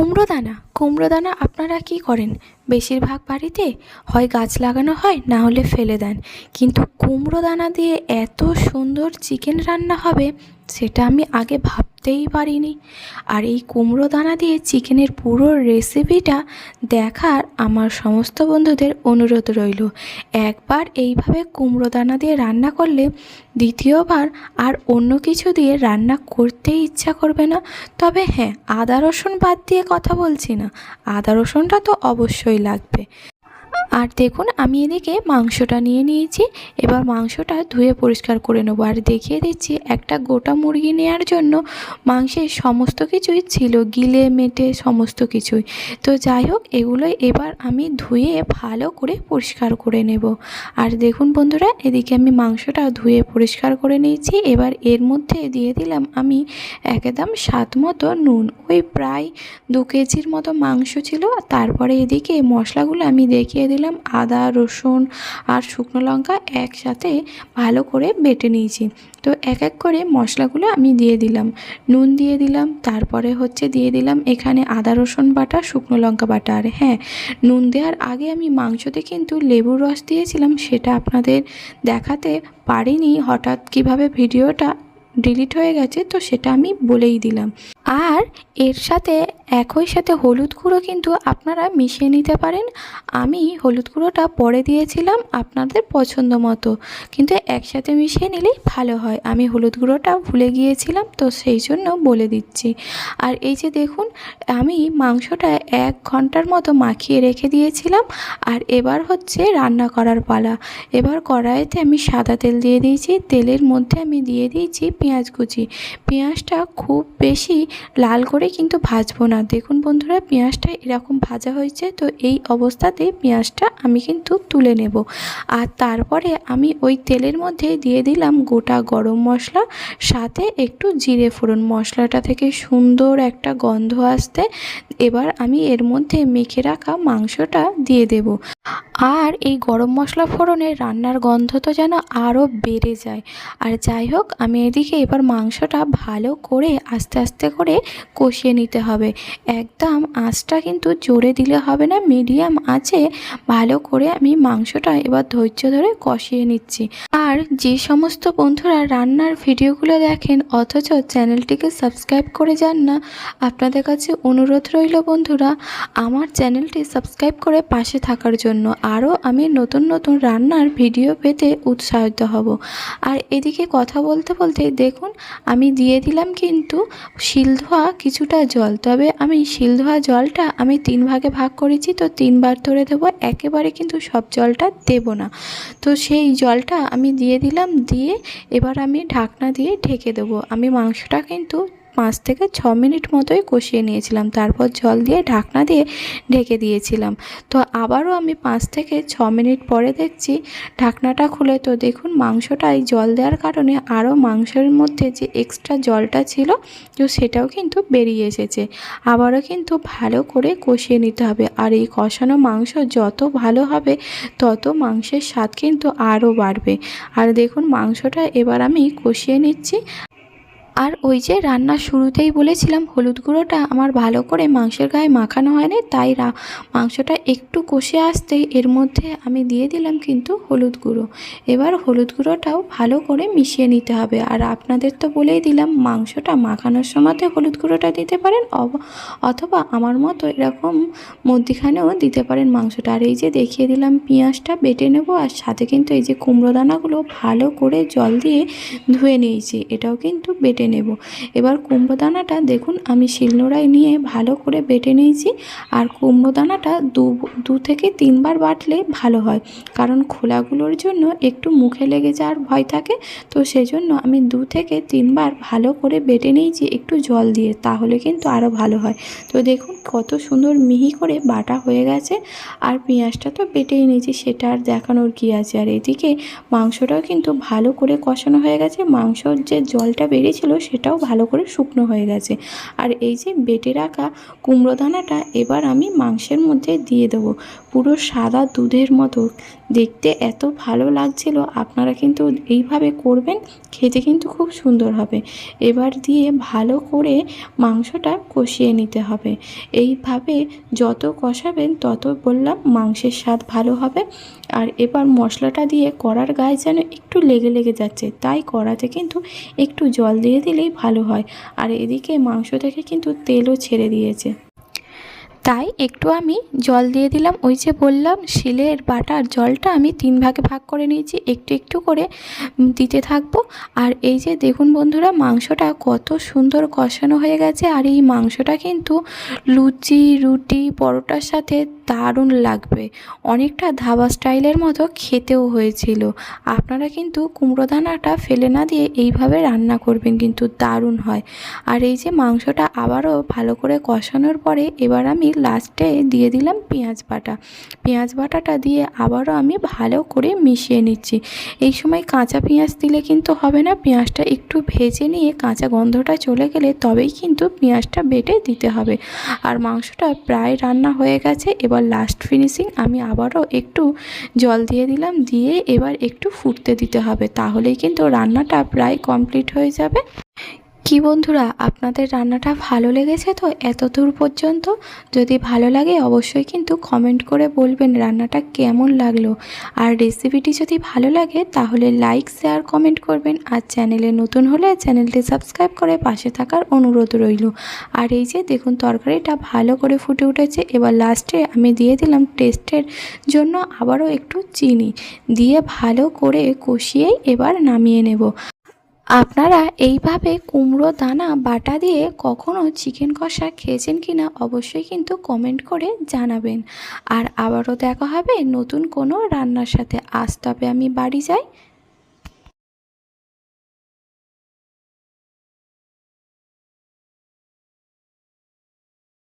কুমড়ো দানা কুমড়ো দানা আপনারা কি করেন? বেশিরভাগ বাড়িতে হয় গাছ লাগানো হয়, না হলে ফেলে দেন। কিন্তু কুমড়ো দানা দিয়ে এত সুন্দর চিকেন রান্না হবে সেটা আমি আগে ভাবতেই পারিনি। আর এই কুমড়ো দানা দিয়ে চিকেনের পুরো রেসিপিটা দেখার আমার সমস্ত বন্ধুদের অনুরোধ রইল। একবার এইভাবে কুমড়ো দানা দিয়ে রান্না করলে দ্বিতীয়বার আর অন্য কিছু দিয়ে রান্না করতেই ইচ্ছা করবে না। তবে হ্যাঁ আদা রসুন বাদ দিয়ে কথা বলছি না। আদা রসুনটা তো অবশ্যই লাগবে। আর দেখুন, আমি এদিকে মাংসটা নিয়ে নিয়েছি। এবার মাংসটা ধুয়ে পরিষ্কার করে নেব। আর দেখিয়ে দিচ্ছি, একটা গোটা মুরগি নেওয়ার জন্য মাংসের সমস্ত কিছুই ছিল, গিলে, মেটে সমস্ত কিছুই। তো যাই হোক এগুলোই এবার আমি ধুয়ে ভালো করে পরিষ্কার করে নেব। আর দেখুন বন্ধুরা, এদিকে আমি মাংসটা ধুয়ে পরিষ্কার করে নিয়েছি। এবার এর মধ্যে দিয়ে দিলাম আমি একদম স্বাদ মতো নুন। ওই প্রায় দু কেজির মতো মাংস ছিল। তারপরে এদিকে মশলাগুলো আমি দেখিয়ে দিলাম। আদা, রসুন আর শুকনো লঙ্কা একসাথে ভালো করে বেটে নিয়েছি। তো এক এক করে মশলাগুলো আমি দিয়ে দিলাম। নুন দিয়ে দিলাম, তারপরে হচ্ছে দিয়ে দিলাম এখানে আদা, রসুন বাটা, শুকনো লঙ্কা বাটা। আর হ্যাঁ নুন দেওয়ার আগে আমি মাংসতে কিন্তু লেবুর রস দিয়েছিলাম, সেটা আপনাদের দেখাতে পারিনি। হঠাৎ কীভাবে ভিডিওটা ডিলিট হয়ে গেছে, তো সেটা আমি বলেই দিলাম। আর এর সাথে একই সাথে হলুদ গুঁড়ো কিন্তু আপনারা মিশিয়ে নিতে পারেন। আমি হলুদ গুঁড়োটা পরে দিয়েছিলাম আপনাদের পছন্দ মতো, কিন্তু একসাথে মিশিয়ে নিলেই ভালো হয়। আমি হলুদ গুঁড়োটা ভুলে গিয়েছিলাম, তো সেই জন্য বলে দিচ্ছি। আর এই যে দেখুন, আমি মাংসটা এক ঘণ্টার মতো মাখিয়ে রেখে দিয়েছিলাম, আর এবার হচ্ছে রান্না করার পালা। এবার কড়াইতে আমি সাদা তেল দিয়ে দিয়েছি, তেলের মধ্যে আমি দিয়ে দিয়েছি পেঁয়াজ কুচি। পেঁয়াজটা খুব বেশি লাল করে কিন্তু ভাজবো না। দেখুন বন্ধুরা, পেঁয়াজটা এরকম ভাজা হয়েছে, তো এই অবস্থাতে পেঁয়াজটা আমি কিন্তু তুলে নেব। আর তারপরে আমি ওই তেলের মধ্যে দিয়ে দিলাম গোটা গরম মশলা, সাথে একটু জিরে ফোড়ন। মশলাটা থেকে সুন্দর একটা গন্ধ আসতে, এবার আমি এর মধ্যে মেখে রাখা মাংসটা দিয়ে দেব। আর এই গরম মশলা ফোড়নে রান্নার গন্ধ তো যেন আরও বেড়ে যায়। আর যাই হোক, আমি এদিকে এবার মাংসটা ভালো করে আস্তে আস্তে করে কষিয়ে নিতে হবে। একদম আঁচটা কিন্তু জোরে দিলে হবে না, মিডিয়াম আছে ভালো করে আমি মাংসটা এবার ধৈর্য ধরে কষিয়ে নিচ্ছি। আর যে সমস্ত বন্ধুরা রান্নার ভিডিওগুলো দেখেন, অথচ চ্যানেলটিকে সাবস্ক্রাইব করে যান না, আপনাদের কাছে অনুরোধ রইল বন্ধুরা, আমার চ্যানেলটি সাবস্ক্রাইব করে পাশে থাকার জন্য। আরও আমি নতুন নতুন রান্নার ভিডিও পেতে উৎসাহিত হব। আর এদিকে কথা বলতে বলতে দেখুন, আমি দিয়ে দিলাম কিন্তু শিল ধোয়া কিছুটা জল। তবে আমি শিল ধোয়া জলটা আমি তিন ভাগে ভাগ করেছি, তো তিনবার ধরে দেবো, একেবারে কিন্তু সব জলটা দেব না। তো সেই জলটা আমি দিয়ে দিলাম, দিয়ে এবার আমি ঢাকনা দিয়ে ঢেকে দেবো। আমি মাংসটা কিন্তু পাঁচ থেকে ছ মিনিট মতোই কষিয়ে নিয়েছিলাম। তারপর জল দিয়ে ঢাকনা দিয়ে ঢেকে দিয়েছিলাম। তো আবারও আমি পাঁচ থেকে ছ মিনিট পরে দেখছি ঢাকনাটা খুলে। তো দেখুন মাংসটায় জল দেওয়ার কারণে আরও মাংসের মধ্যে যে এক্সট্রা জলটা ছিল, তো সেটাও কিন্তু বেরিয়ে এসেছে। আবারও কিন্তু ভালো করে কষিয়ে নিতে হবে। আর এই কষানো মাংস যত ভালো হবে, তত মাংসের স্বাদ কিন্তু আরও বাড়বে। আর দেখুন, মাংসটা এবার আমি কষিয়ে নিচ্ছি। আর ওই যে রান্নার শুরুতেই বলেছিলাম, হলুদ গুঁড়োটা আমার ভালো করে মাংসের গায়ে মাখানো হয়নি, তাই মাংসটা একটু কষে আসতেই এর মধ্যে আমি দিয়ে দিলাম কিন্তু হলুদ গুঁড়ো। এবার হলুদ গুঁড়োটাও ভালো করে মিশিয়ে নিতে হবে। আর আপনাদের তো বলেই দিলাম, মাংসটা মাখানোর সময়তে হলুদ গুঁড়োটা দিতে পারেন অথবা আমার মতো এরকম মধ্যিখানেও দিতে পারেন মাংসটা। আর এই যে দেখিয়ে দিলাম, পেঁয়াজটা বেটে নেব আর সাথে কিন্তু এই যে কুমড়ো দানাগুলো ভালো করে জল দিয়ে ধুয়ে নিয়েছি, এটাও কিন্তু বেটে নেব। এবার কুমড়ো দানাটা দেখুন, আমি শিলনোড়ায় নিয়ে ভালো করে বেটে নিয়েছি। আর কুমড়ো দানাটা দু দু থেকে তিনবার বাটলে ভালো হয়। কারণ খোলাগুলোর জন্য একটু মুখে লেগে যাওয়ার ভয় থাকে। তো সেজন্য আমি দু থেকে তিনবার ভালো করে বেটে নিয়েছি একটু জল দিয়ে, তাহলে কিন্তু আরও ভালো হয়। তো দেখুন, কত সুন্দর মিহি করে বাটা হয়ে গেছে। আর পেঁয়াজটা তো বেটেই নিয়েছি, সেটা আর দেখানোর কী আছে? আর এদিকে মাংসটাও কিন্তু ভালো করে কষানো হয়ে গেছে। মাংসর যে জলটা বেরিয়েছিল ছিল সেটাও ভালো করে শুকনো হয়ে গেছে। আর এই যে বেটে রাখা কুমড়ো দানাটা এবার আমি মাংসের মধ্যে দিয়ে দেবো। পুরো সাদা দুধের মতো। দেখতে এত ভালো লাগছিল। আপনারা কিন্তু এইভাবে করবেন, খেতে কিন্তু খুব সুন্দর হবে। এবার দিয়ে ভালো করে মাংসটা কষিয়ে নিতে হবে। এইভাবে যত কষাবেন তত বললাম মাংসের স্বাদ ভালো হবে। আর এবার মশলাটা দিয়ে কড়ার গায়ে যেন একটু লেগে লেগে যাচ্ছে, তাই কড়াতে কিন্তু একটু জল দিয়ে দিলেই ভালো হয়। আর এদিকে মাংস থেকে কিন্তু তেলও ছেড়ে দিয়েছে। তাই একটু আমি জল দিয়ে দিলাম। ওই যে বললাম, শিলের বাটার জলটা আমি তিন ভাগে ভাগ করে নিয়েছি। একটু একটু করে দিতে থাকব। আর এই যে দেখুন বন্ধুরা, মাংসটা কত সুন্দর কষানো হয়ে গেছে। আর এই মাংসটা কিন্তু লুচি, রুটি, পরোটার সাথে দারুণ লাগবে। অনেকটা ধাবা স্টাইলের মতো খেতেও হয়েছিল। আপনারা কিন্তু কুমড়ো দানাটা ফেলে না দিয়ে এইভাবে রান্না করবেন কিন্তু দারুণ হয়। আর এই যে মাংসটা আবারও ভালো করে কষানোর পরে এবার আমি লাস্টে দিয়ে দিলাম পেঁয়াজ বাটা। পেঁয়াজ বাটাটা দিয়ে আবারও আমি ভালো করে মিশিয়ে নিচ্ছি। এই সময় কাঁচা পেঁয়াজ দিলে কিন্তু হবে না, পেঁয়াজটা একটু ভেজে নিয়ে কাঁচা গন্ধটা চলে গেলে তবেই কিন্তু পেঁয়াজটা বেটে দিতে হবে। আর মাংসটা প্রায় রান্না হয়ে গেছে, এবার লাস্ট ফিনিশিং আমি আবারও একটু জল দিয়ে দিলাম, দিয়ে এবার একটু ফুটতে দিতে হবে। তাহলেই কিন্তু রান্নাটা প্রায় কমপ্লিট হয়ে যাবে। কি বন্ধুরা, আপনাদের রান্নাটা ভালো লেগেছে তো এত দূর পর্যন্ত? যদি ভালো লাগে অবশ্যই কিন্তু কমেন্ট করে বলবেন রান্নাটা কেমন লাগল। আর রেসিপিটি যদি ভালো লাগে তাহলে লাইক শেয়ার কমেন্ট করবেন। আর চ্যানেলে নতুন হলে চ্যানেলটি সাবস্ক্রাইব করে পাশে থাকার অনুরোধ রইল। আর এই যে দেখুন তরকারিটা ভালো করে ফুটে উঠেছে। এবার লাস্টে আমি দিয়ে দিলাম টেস্টের জন্য আবারও একটু চিনি। দিয়ে ভালো করে কষিয়েই এবার নামিয়ে নেব। আপনারা এইভাবে কুমড়ো, দানা, বাটা দিয়ে কখনও চিকেন কষা খেয়েছেন কি না অবশ্যই কিন্তু কমেন্ট করে জানাবেন। আর আবারও দেখা হবে নতুন কোনো রান্নার সাথে। আজ তবে আমি বাড়ি যাই।